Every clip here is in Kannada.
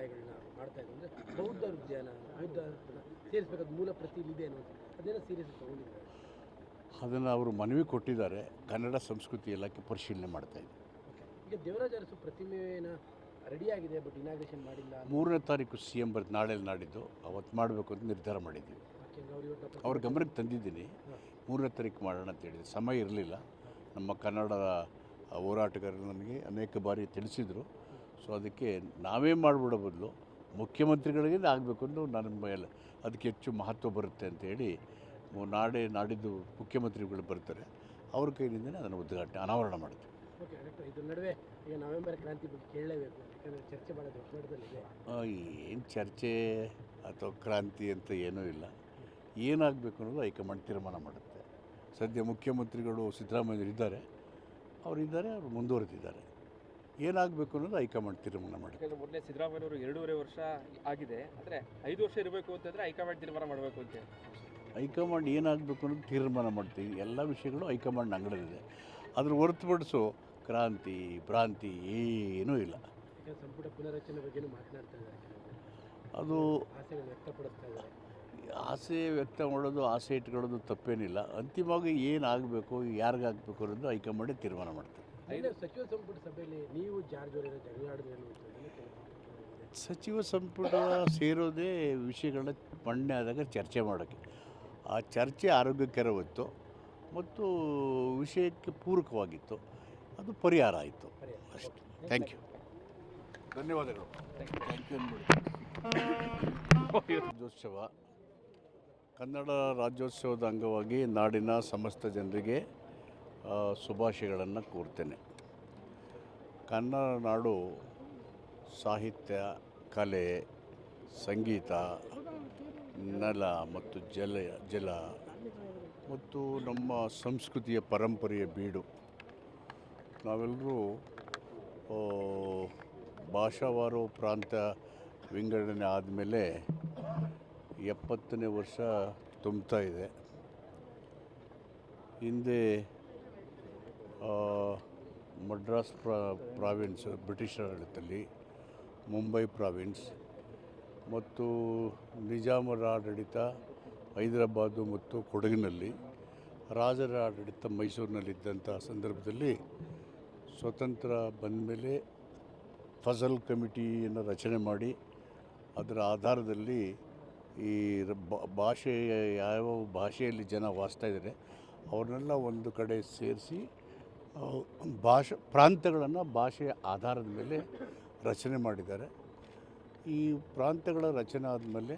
ಸಹಾಯಗಳನ್ನ ಮಾಡ್ತಾ ಇದ್ದಾರೆ. ಅಂದರೆ ಬೌದ್ಧ ಉದ್ಯಾನ ಬೌದ್ಧ ಸೇರಿಸಬೇಕಾದ ಮೂಲ ಪ್ರತಿ ಇದೆ ಅನ್ನೋದು ಅದೇನೋ ಸೀರಿಯಸ್ ತಗೊಂಡಿದ್ದಾರೆ. ಅದನ್ನು ಅವರು ಮನವಿ ಕೊಟ್ಟಿದ್ದಾರೆ. ಕನ್ನಡ ಸಂಸ್ಕೃತಿ ಇಲಾಖೆ ಪರಿಶೀಲನೆ ಮಾಡ್ತಾ ಇದೆ. ಈಗ ದೇವರಾಜ ಅರಸು ಪ್ರತಿಮೆನ ಆಗಿದೆ ಬಟ್ ಇನಾಗ್ರೇಷನ್ ಮಾಡಿಲ್ಲ ಮೂರನೇ ತಾರೀಕು ಸಿ ಎಂ ಬರ್ತ್ ನಾಳೆ ನಾಡಿದ್ದು. ಅವತ್ತು ಮಾಡಬೇಕು ಅಂತ ನಿರ್ಧಾರ ಮಾಡಿದ್ದೀವಿ. ಅವ್ರ ಗಮನಕ್ಕೆ ತಂದಿದ್ದೀನಿ. ಮೂರನೇ ತಾರೀಕು ಮಾಡೋಣ ಅಂತ ಹೇಳಿದೆ ಸಮಯ ಇರಲಿಲ್ಲ. ನಮ್ಮ ಕನ್ನಡದ ಹೋರಾಟಗಾರರು ನನಗೆ ಅನೇಕ ಬಾರಿ ತಿಳಿಸಿದರು. ಸೊ ಅದಕ್ಕೆ ನಾವೇ ಮಾಡಿಬಿಡೋ ಬದಲು ಮುಖ್ಯಮಂತ್ರಿಗಳಿಗೆ ಆಗಬೇಕು ಅಂತ ನನ್ನ ಮೇಲೆ ಅದಕ್ಕೆ ಹೆಚ್ಚು ಮಹತ್ವ ಬರುತ್ತೆ ಅಂತೇಳಿ ಹೇಳಿ ನಾಳೆ ನಾಡಿದ್ದು ಮುಖ್ಯಮಂತ್ರಿಗಳು ಬರ್ತಾರೆ. ಅವ್ರ ಕೈಯಿಂದನೇ ಅದನ್ನು ಉದ್ಘಾಟನೆ ಅನಾವರಣ ಮಾಡ್ತೀವಿ ಓಕೆ ಡಾಕ್ಟರ್ ಇದ್ರ ನಡುವೆ ಈಗ ನವೆಂಬರ್ ಕ್ರಾಂತಿ ಬಗ್ಗೆ ಕೇಳಲೇಬೇಕು. ಯಾಕಂದರೆ ಚರ್ಚೆ ಭಾಳ ದೊಡ್ಡ ಮಟ್ಟದಲ್ಲಿದೆ ಏನು ಚರ್ಚೆ ಅಥವಾ ಕ್ರಾಂತಿ ಅಂತ ಏನೂ ಇಲ್ಲ. ಏನಾಗಬೇಕು ಅನ್ನೋದು ಹೈಕಮಾಂಡ್ ತೀರ್ಮಾನ ಮಾಡುತ್ತೆ. ಸದ್ಯ ಮುಖ್ಯಮಂತ್ರಿಗಳು ಸಿದ್ದರಾಮಯ್ಯರು ಇದ್ದಾರೆ. ಅವರಿದ್ದಾರೆ ಅವರು ಮುಂದುವರೆದಿದ್ದಾರೆ. ಏನಾಗಬೇಕು ಅನ್ನೋದು ಹೈಕಮಾಂಡ್ ತೀರ್ಮಾನ ಮಾಡಿ ಯಾಕಂದ್ರೆ ಮೊದಲೇ ಸಿದ್ದರಾಮಯ್ಯವರು ಎರಡೂವರೆ ವರ್ಷ ಆಗಿದೆ. ಅಂದರೆ ಐದು ವರ್ಷ ಇರಬೇಕು ಅಂತಂದರೆ ಹೈಕಮಾಂಡ್ ತೀರ್ಮಾನ ಮಾಡಬೇಕು ಅಂತ ಹೈಕಮಾಂಡ್ ಏನಾಗಬೇಕು ಅನ್ನೋದು ತೀರ್ಮಾನ ಮಾಡ್ತೀವಿ. ಎಲ್ಲ ವಿಷಯಗಳು ಹೈಕಮಾಂಡ್ ಅಂಗಡದಿದೆ ಅದ್ರ ಹೊರತುಪಡಿಸು ಕ್ರಾಂತಿ ಭ್ರಾಂತಿ ಏನೂ ಇಲ್ಲ. ಸಂಪುಟ ಪುನರಚನೆ ಬಗ್ಗೆ ಮಾತನಾಡ್ತಾ ಇದ್ದಾರೆ ಅದು ಆಸೆಗಳು ವ್ಯಕ್ತಪಡಿಸ್ತಾ ಇದ್ದಾರೆ. ಆಸೆ ವ್ಯಕ್ತ ಮಾಡೋದು ಆಸೆ ಇಟ್ಕೊಳ್ಳೋದು ತಪ್ಪೇನಿಲ್ಲ. ಅಂತಿಮವಾಗಿ ಏನಾಗಬೇಕು ಯಾರಿಗಾಗಬೇಕು ಅನ್ನೋದು ಹೈಕಮಾಂಡೇ ತೀರ್ಮಾನ ಮಾಡ್ತಾರೆ ನಿನ್ನೆ ಸಚಿವ ಸಂಪುಟ ಸಭೆಯಲ್ಲಿ ನೀವು ಸಚಿವ ಸಂಪುಟ ಸೇರೋದೇ ವಿಷಯಗಳನ್ನ ಮಂಡನೆ ಆದಾಗ ಚರ್ಚೆ ಮಾಡೋಕ್ಕೆ. ಆ ಚರ್ಚೆ ಆರೋಗ್ಯಕರವಿತ್ತು ಮತ್ತು ವಿಷಯಕ್ಕೆ ಪೂರಕವಾಗಿತ್ತು. ಅದು ಪರಿಹಾರ ಆಯಿತು. ಅಷ್ಟು. ಥ್ಯಾಂಕ್ ಯು ಧನ್ಯವಾದಗಳು. Thank you Rajyotsava. ಕನ್ನಡ ರಾಜ್ಯೋತ್ಸವದ ಅಂಗವಾಗಿ ನಾಡಿನ ಸಮಸ್ತ ಜನರಿಗೆ ಶುಭಾಶಯಗಳನ್ನು ಕೋರ್ತೇನೆ. ಕನ್ನಡ ನಾಡು ಸಾಹಿತ್ಯ, ಕಲೆ, ಸಂಗೀತ, ನೆಲ ಮತ್ತು ಜಲ ಜಲ ಮತ್ತು ನಮ್ಮ ಸಂಸ್ಕೃತಿಯ ಪರಂಪರೆಯ ಬೀಡು. ನಾವೆಲ್ಲರೂ ಭಾಷಾವಾರು ಪ್ರಾಂತ ವಿಂಗಡಣೆ ಆದಮೇಲೆ ಎಪ್ಪತ್ತನೇ ವರ್ಷ ತುಂಬ್ತಾ ಇದೆ. ಹಿಂದೆ ಮಡ್ರಾಸ್ ಪ್ರಾ, ಪ್ರಾವಿನ್ಸ್, ಬ್ರಿಟಿಷ್ ಆಡಳಿತದಲ್ಲಿ, ಮುಂಬೈ ಪ್ರಾವಿನ್ಸ್, ಮತ್ತು ನಿಜಾಮರ ಆಡಳಿತ ಹೈದರಾಬಾದು ಮತ್ತು ಕೊಡಗಿನಲ್ಲಿ, ರಾಜರ ಆಡಳಿತ ಮೈಸೂರಿನಲ್ಲಿದ್ದಂಥ ಸಂದರ್ಭದಲ್ಲಿ ಸ್ವತಂತ್ರ ಬಂದಮೇಲೆ ಫಸಲ್ ಕಮಿಟಿಯನ್ನು ರಚನೆ ಮಾಡಿ, ಅದರ ಆಧಾರದಲ್ಲಿ ಈ ಭಾಷೆ, ಯಾವ ಭಾಷೆಯಲ್ಲಿ ಜನ ವಾಸ್ತಾ ಇದ್ದಾರೆ, ಅವ್ರನ್ನೆಲ್ಲ ಒಂದು ಕಡೆ ಸೇರಿಸಿ ಭಾಷೆ, ಪ್ರಾಂತ್ಯಗಳನ್ನು ಭಾಷೆಯ ಆಧಾರದ ಮೇಲೆ ರಚನೆ ಮಾಡಿದ್ದಾರೆ. ಈ ಪ್ರಾಂತ್ಯಗಳ ರಚನೆ ಆದಮೇಲೆ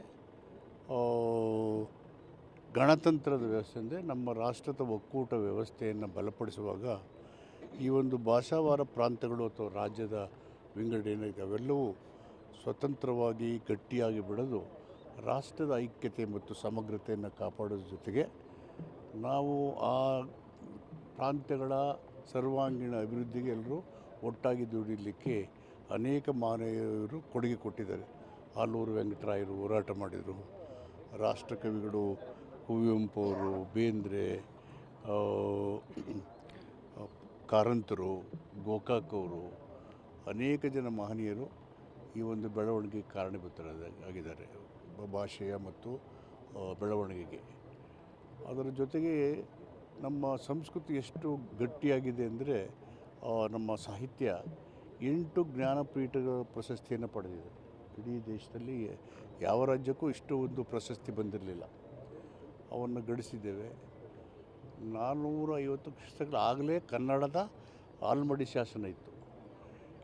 ಗಣತಂತ್ರದ ವ್ಯವಸ್ಥೆ ಅಂದರೆ ನಮ್ಮ ರಾಷ್ಟ್ರದ ಒಕ್ಕೂಟ ವ್ಯವಸ್ಥೆಯನ್ನು ಬಲಪಡಿಸುವಾಗ ಈ ಒಂದು ಭಾಷಾವಾರ ಪ್ರಾಂತ್ಯಗಳು ಅಥವಾ ರಾಜ್ಯದ ವಿಂಗಡಣೆ ಅವೆಲ್ಲವೂ ಸ್ವತಂತ್ರವಾಗಿ ಗಟ್ಟಿಯಾಗಿ ಬೆಳೆದು ರಾಷ್ಟ್ರದ ಐಕ್ಯತೆ ಮತ್ತು ಸಮಗ್ರತೆಯನ್ನು ಕಾಪಾಡೋದ್ರ ಜೊತೆಗೆ ನಾವು ಆ ಪ್ರಾಂತ್ಯಗಳ ಸರ್ವಾಂಗೀಣ ಅಭಿವೃದ್ಧಿಗೆ ಎಲ್ಲರೂ ಒಟ್ಟಾಗಿ ದುಡಿಲಿಕ್ಕೆ ಅನೇಕ ಮಾನವೀಯರು ಕೊಡುಗೆ ಕೊಟ್ಟಿದ್ದಾರೆ. ಆಲೂರು ವೆಂಕಟರಾಯರು ಹೋರಾಟ ಮಾಡಿದರು. ರಾಷ್ಟ್ರಕವಿಗಳು ಕುವೆಂಪು ಅವರು ಬೇಂದ್ರೆ ಕಾರಂತರು, ಗೋಕಾಕ್ ಅವರು, ಅನೇಕ ಜನ ಮಹನೀಯರು ಈ ಒಂದು ಬೆಳವಣಿಗೆಗೆ ಕಾರಣೀಭೂತರಾದ ಆಗಿದ್ದಾರೆ ಭಾಷೆಯ ಮತ್ತು ಬೆಳವಣಿಗೆಗೆ. ಅದರ ಜೊತೆಗೆ ನಮ್ಮ ಸಂಸ್ಕೃತಿ ಎಷ್ಟು ಗಟ್ಟಿಯಾಗಿದೆ ಅಂದರೆ ನಮ್ಮ ಸಾಹಿತ್ಯ ಎಂಟು ಜ್ಞಾನಪೀಠಗಳ ಪ್ರಶಸ್ತಿಯನ್ನು ಪಡೆದಿದೆ. ಇಡೀ ದೇಶದಲ್ಲಿ ಯಾವ ರಾಜ್ಯಕ್ಕೂ ಇಷ್ಟು ಒಂದು ಪ್ರಶಸ್ತಿ ಬಂದಿರಲಿಲ್ಲ. ಅವನ್ನು ಗಳಿಸಿದ್ದೇವೆ. ನಾನ್ನೂರ ಐವತ್ತು ಪುಸ್ತಕಗಳಾಗಲೇ ಆಗಲೇ ಕನ್ನಡದ ಆಲ್ಮಡಿ ಶಾಸನ ಇತ್ತು.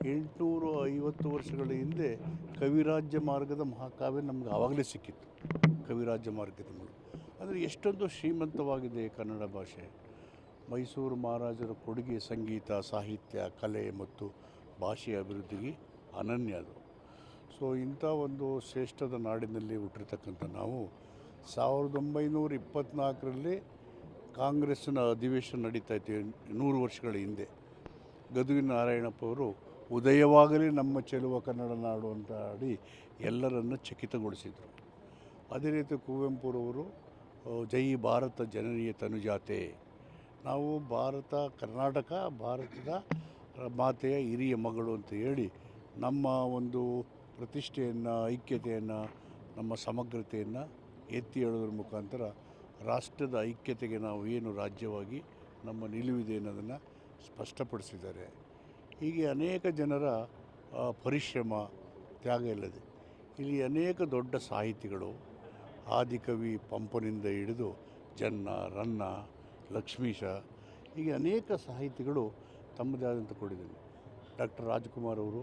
ಎಂಟುನೂರ ಐವತ್ತು ವರ್ಷಗಳ ಹಿಂದೆ ಕವಿರಾಜ್ಯ ಮಾರ್ಗದ ಮಹಾಕಾವ್ಯ ನಮ್ಗೆ ಆವಾಗಲೇ ಸಿಕ್ಕಿತ್ತು. ಕವಿರಾಜ್ಯ ಮಾರ್ಗದ ಮೂಲಕ ಅಂದರೆ ಎಷ್ಟೊಂದು ಶ್ರೀಮಂತವಾಗಿದೆ ಕನ್ನಡ ಭಾಷೆ. ಮೈಸೂರು ಮಹಾರಾಜರ ಕೊಡುಗೆ ಸಂಗೀತ, ಸಾಹಿತ್ಯ, ಕಲೆ ಮತ್ತು ಭಾಷೆಯ ಅಭಿವೃದ್ಧಿಗೆ ಅನನ್ಯ ಅದು. ಸೊ, ಇಂಥ ಒಂದು ಶ್ರೇಷ್ಠದ ನಾಡಿನಲ್ಲಿ ಹುಟ್ಟಿರ್ತಕ್ಕಂಥ ನಾವು ಸಾವಿರದ ಒಂಬೈನೂರ ಇಪ್ಪತ್ತ್ನಾಲ್ಕರಲ್ಲಿ ಕಾಂಗ್ರೆಸ್ಸಿನ ಅಧಿವೇಶನ ನಡೀತಾ ಇತ್ತು, ನೂರು ವರ್ಷಗಳ ಹಿಂದೆ. ಗದುಗಿನ ನಾರಾಯಣಪ್ಪ ಅವರು, ಉದಯವಾಗಲಿ ನಮ್ಮ ಚೆಲುವ ಕನ್ನಡ ನಾಡು ಅಂತ ಆಡಿ ಎಲ್ಲರನ್ನು ಚಕಿತಗೊಳಿಸಿದರು. ಅದೇ ರೀತಿ ಕುವೆಂಪುರವರು ಜೈ ಭಾರತ ಜನನೀಯ ತನುಜಾತೆ. ನಾವು ಭಾರತ, ಕರ್ನಾಟಕ, ಭಾರತದ ಮಾತೆಯ ಹಿರಿಯ ಮಗಳು ಅಂತ ಹೇಳಿ ನಮ್ಮ ಒಂದು ಪ್ರತಿಷ್ಠೆಯನ್ನು, ಐಕ್ಯತೆಯನ್ನು, ನಮ್ಮ ಸಮಗ್ರತೆಯನ್ನು ಎತ್ತಿ ಹೇಳೋದ್ರ ಮುಖಾಂತರ ರಾಷ್ಟ್ರದ ಐಕ್ಯತೆಗೆ ನಾವು ಏನು ರಾಜ್ಯವಾಗಿ ನಮ್ಮ ನಿಲುವಿದೆ ಅನ್ನೋದನ್ನು ಸ್ಪಷ್ಟಪಡಿಸಿದ್ದಾರೆ. ಹೀಗೆ ಅನೇಕ ಜನರ ಪರಿಶ್ರಮ, ತ್ಯಾಗ ಇಲ್ಲದೆ. ಇಲ್ಲಿ ಅನೇಕ ದೊಡ್ಡ ಸಾಹಿತಿಗಳು ಆದಿಕವಿ ಪಂಪನಿಂದ ಹಿಡಿದು ಜನ್ನ, ರನ್ನ, ಲಕ್ಷ್ಮೀಶ ಹೀಗೆ ಅನೇಕ ಸಾಹಿತಿಗಳು ತಮ್ಮದೇ ಆದಂಥ ಕೊಡಿದ್ದೀನಿ ಡಾಕ್ಟರ್ ರಾಜ್ಕುಮಾರ್ ಅವರು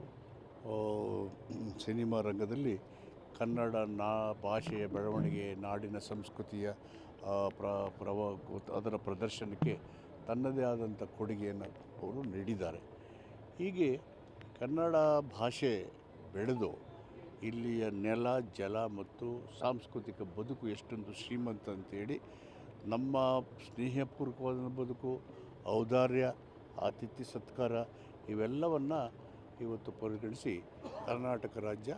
ಸಿನಿಮಾ ರಂಗದಲ್ಲಿ ಕನ್ನಡ ನಾ, ಭಾಷೆಯ ಬೆಳವಣಿಗೆ, ನಾಡಿನ ಸಂಸ್ಕೃತಿಯ ಪ್ರ, ಪ್ರವ, ಅದರ ಪ್ರದರ್ಶನಕ್ಕೆ ತನ್ನದೇ ಆದಂಥ ಕೊಡುಗೆಯನ್ನು ಅವರು ನೀಡಿದ್ದಾರೆ. ಹೀಗೆ ಕನ್ನಡ ಭಾಷೆ ಬೆಳೆದು ಇಲ್ಲಿಯ ನೆಲ, ಜಲ ಮತ್ತು ಸಾಂಸ್ಕೃತಿಕ ಬದುಕು ಎಷ್ಟೊಂದು ಶ್ರೀಮಂತ ಅಂತೇಳಿ ನಮ್ಮ ಸ್ನೇಹಪೂರ್ವಕವಾದ ಬದುಕು, ಔದಾರ್ಯ, ಆತಿಥ್ಯ ಸತ್ಕಾರ ಇವೆಲ್ಲವನ್ನು ಇವತ್ತು ಪರಿಗಣಿಸಿ ಕರ್ನಾಟಕ ರಾಜ್ಯ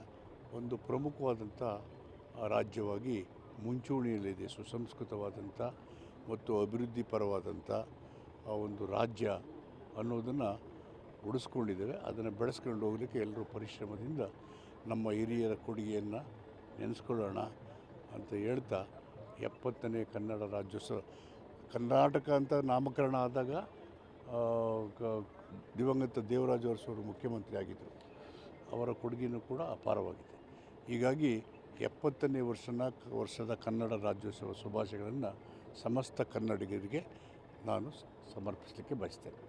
ಒಂದು ಪ್ರಮುಖವಾದಂಥ ರಾಜ್ಯವಾಗಿ ಮುಂಚೂಣಿಯಲ್ಲಿದೆ, ಸುಸಂಸ್ಕೃತವಾದಂಥ ಮತ್ತು ಅಭಿವೃದ್ಧಿ ಪರವಾದಂಥ ಆ ಒಂದು ರಾಜ್ಯ ಅನ್ನೋದನ್ನು ಉಳಿಸ್ಕೊಂಡಿದ್ದೇವೆ. ಅದನ್ನು ಬೆಳೆಸ್ಕೊಂಡು ಹೋಗಲಿಕ್ಕೆ ಎಲ್ಲರೂ ಪರಿಶ್ರಮದಿಂದ ನಮ್ಮ ಹಿರಿಯರ ಕೊಡುಗೆಯನ್ನು ನೆನೆಸ್ಕೊಳ್ಳೋಣ ಅಂತ ಹೇಳ್ತಾ ಎಪ್ಪತ್ತನೇ ಕನ್ನಡ ರಾಜ್ಯೋತ್ಸವ. ಕರ್ನಾಟಕ ಅಂತ ನಾಮಕರಣ ಆದಾಗ ದಿವಂಗತ ದೇವರಾಜ ಅರಸು ಮುಖ್ಯಮಂತ್ರಿ ಆಗಿದ್ದರು ಅವರ ಕೊಡುಗೆಯೂ ಕೂಡ ಅಪಾರವಾಗಿದೆ. ಹೀಗಾಗಿ ಎಪ್ಪತ್ತನೇ ವರ್ಷನ, ವರ್ಷದ ಕನ್ನಡ ರಾಜ್ಯೋತ್ಸವ ಶುಭಾಶಯಗಳನ್ನು ಸಮಸ್ತ ಕನ್ನಡಿಗರಿಗೆ ನಾನು ಸಮರ್ಪಿಸಲಿಕ್ಕೆ ಬಯಸ್ತೇನೆ.